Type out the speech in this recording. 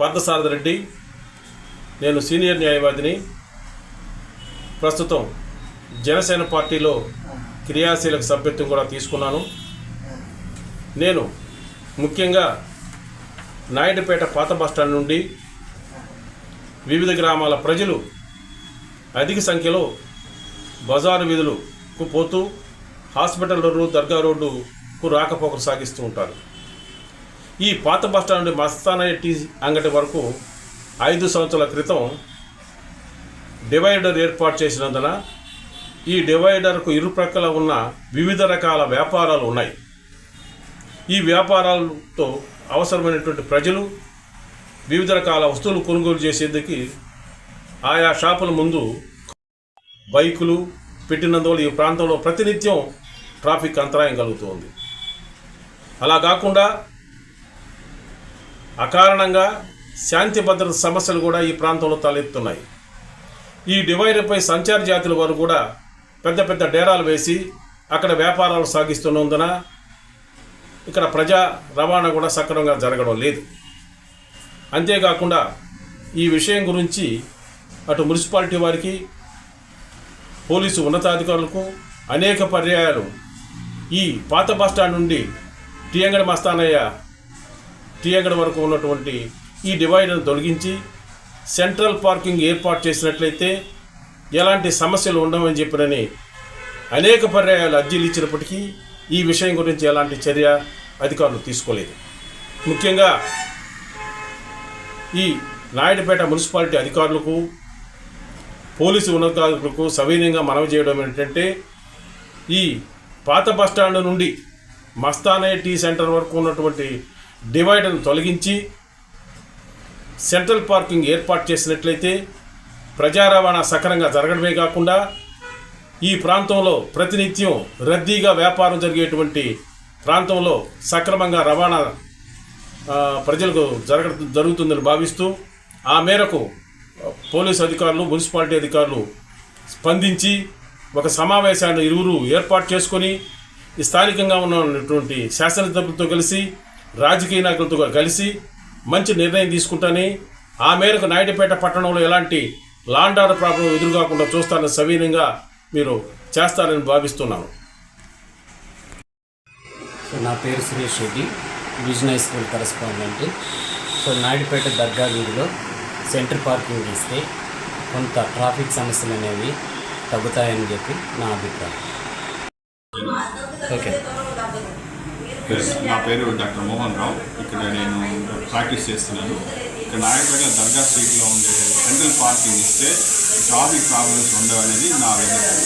పార్థసారథి రెడ్డి నేను సీనియర్ న్యాయవాదిని. ప్రస్తుతం జనసేన పార్టీలో క్రియాశీలక సభ్యత్వం కూడా తీసుకున్నాను. నేను ముఖ్యంగా నాయుడుపేట పాత బస్టాండ్ నుండి వివిధ గ్రామాల ప్రజలు అధిక సంఖ్యలో బజారు వీధులకు పోతూ హాస్పిటల్ రోడ్డు దర్గా రోడ్డుకు రాకపోకలు సాగిస్తూ ఉంటారు. ఈ పాత బస్టాండ్ నుండి మస్తానయ్య టీ అంగటి వరకు ఐదు సంవత్సరాల క్రితం డివైడర్ ఏర్పాటు చేసినందున ఈ డివైడర్కు ఇరుప్రక్కల ఉన్న వివిధ రకాల వ్యాపారాలు ఉన్నాయి. ఈ వ్యాపారాలతో అవసరమైనటువంటి ప్రజలు వివిధ రకాల వస్తువులు కొనుగోలు చేసేందుకు ఆయా షాపుల ముందు బైకులు పెట్టినందువల్ల ఈ ప్రాంతంలో ప్రతినిత్యం ట్రాఫిక్ అంతరాయం కలుగుతుంది. అలా కాకుండా అకారణంగా శాంతి భద్రత సమస్యలు కూడా ఈ ప్రాంతంలో తలెత్తున్నాయి. ఈ డివైడర్పై సంచార జాతుల వారు కూడా పెద్ద పెద్ద డేరాలు వేసి అక్కడ వ్యాపారాలు సాగిస్తున్నందున ఇక్కడ ప్రజా రవాణా కూడా సక్రమంగా జరగడం లేదు. అంతేకాకుండా ఈ విషయం గురించి అటు మున్సిపాలిటీ వారికి పోలీసు ఉన్నతాధికారులకు అనేక పర్యాయాలు. ఈ పాత బస్టాండ్ నుండి టీయంగడి మస్తానయ్య టీయగడ వరకు ఉన్నటువంటి ఈ డివైడర్ను తొలగించి సెంట్రల్ పార్కింగ్ ఏర్పాటు చేసినట్లయితే ఎలాంటి సమస్యలు ఉండవని చెప్పినని అనేక పర్యాయాలు అర్జీలు ఇచ్చినప్పటికీ ఈ విషయం గురించి ఎలాంటి చర్య అధికారులు తీసుకోలేదు. ముఖ్యంగా ఈ నాయుడుపేట మున్సిపాలిటీ అధికారులకు పోలీసు ఉన్నతాధికారులకు సవినయంగా మనవి చేయడం ఏంటంటే ఈ పాత బస్టాండ్ నుండి మస్తానే టీ సెంటర్ వరకు ఉన్నటువంటి డివైడర్ను తొలగించి సెంట్రల్ పార్కింగ్ ఏర్పాటు చేసినట్లయితే ప్రజా రవాణా సక్రంగా జరగడమే కాకుండా ఈ ప్రాంతంలో ప్రతినిత్యం రద్దీగా వ్యాపారం జరిగేటువంటి ప్రాంతంలో సక్రమంగా రవాణా ప్రజలకు జరగ జరుగుతుందని భావిస్తూ ఆ మేరకు పోలీసు అధికారులు మున్సిపాలిటీ అధికారులు స్పందించి ఒక సమావేశాన్ని ఇరువురు ఏర్పాటు చేసుకొని ఈ స్థానికంగా ఉన్నటువంటి శాసనసభ్యులతో కలిసి రాజకీయ నాయకులతో కలిసి మంచి నిర్ణయం తీసుకుంటాని ఆ మేరకు నాయుడుపేట పట్టణంలో ఎలాంటి లాండార్ ప్రాబ్లం ఎదురుకాకుండా చూస్తానని సవీనంగా మీరు చేస్తారని భావిస్తున్నాను. సో నా పేరు Suresh Reddy vision high school correspondent. So Naidupeta Dargah వీధిలో సెంటర్ పార్కింగ్ ఇస్తే కొంత ట్రాఫిక్ సమస్యలు అనేవి తగ్గుతాయని చెప్పి నా అభిప్రాయం. ఓకే. ఎస్, నా పేరు డాక్టర్ మోహన్ రావు. ఇక్కడ నేను ప్రాక్టీస్ చేస్తున్నాను. ఇక్కడ నాయకపేట దర్గా స్ట్రీట్లో ఉండే సెంట్రల్ పార్కింగ్ ఇస్తే ట్రాఫిక్ ప్రాబ్లమ్స్ ఉండవు అనేది నా అభిప్రాయం